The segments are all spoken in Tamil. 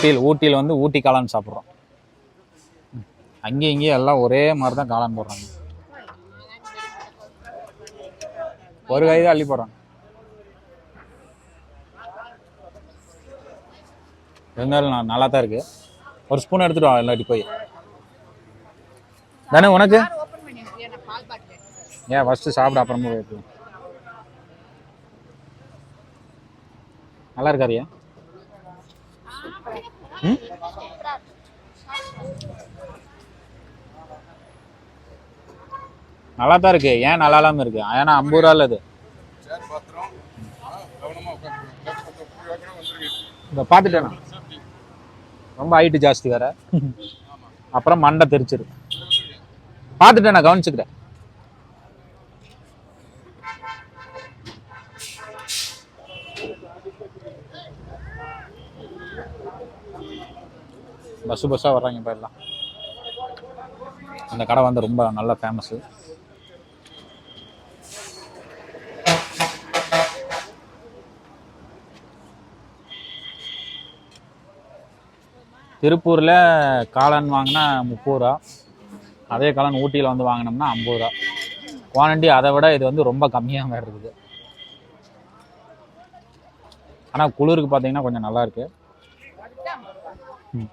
ஊட்டியில் ஊட்டியில் வந்து ஊட்டி காளான் சாப்பிட்றோம். அங்கேயும் இங்கேயும் எல்லாம் ஒரே மாதிரி தான் காளான் போடுறாங்க. ஒரு கை தான் அள்ளி போடுறாங்க. இருந்தாலும் நான் நல்லா தான் இருக்கு. ஒரு ஸ்பூன் எடுத்துட்டு வா இல்லாட்டி போய். தானே உனக்கு? ஏன் ஃபஸ்ட்டு சாப்பிட அப்புறமா நல்லா இருக்காரியா நல்லா தான் இருக்கு. ஏன் நல்லா இல்லாம இருக்கு? ஏன்னா ஐம்பது ரூபா அது இந்த பார்த்துட்டேண்ணா ரொம்ப ஹைட்டு ஜாஸ்தி வேற. அப்புறம் மண்டை தெரிச்சிரு. பார்த்துட்டேன் நான் கவனிச்சுக்கிறேன். பஸ்ஸு பஸ்ஸாக வர்றாங்க இப்போ எல்லாம் அந்த கடை வந்து ரொம்ப நல்ல ஃபேமஸு திருப்பூரில் காளான் வாங்கினா முப்பது ரூபா. அதே காளான் ஊட்டியில் வந்து வாங்கினோம்னா ஐம்பது ரூபா. குவாலிட்டி அதை விட இது வந்து ரொம்ப கம்மியாக வேறு இருக்குது. ஆனால் குளிருக்கு பார்த்தீங்கன்னா கொஞ்சம் நல்லா இருக்கு. ம்.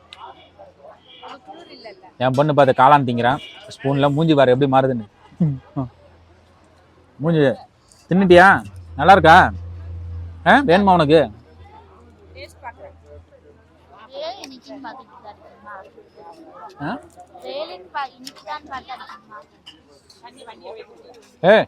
என் பொண்ணு பார்த்து காளான் திங்கிறேன். ஸ்பூனில் மூஞ்சி பாரு எப்படி மாறுதுன்னு. மூஞ்சி தின்னுட்டியா? நல்லா இருக்கா? ஆ வேணுமா உனக்கு? டேஸ்ட் பார்க்குறேன் ஏன்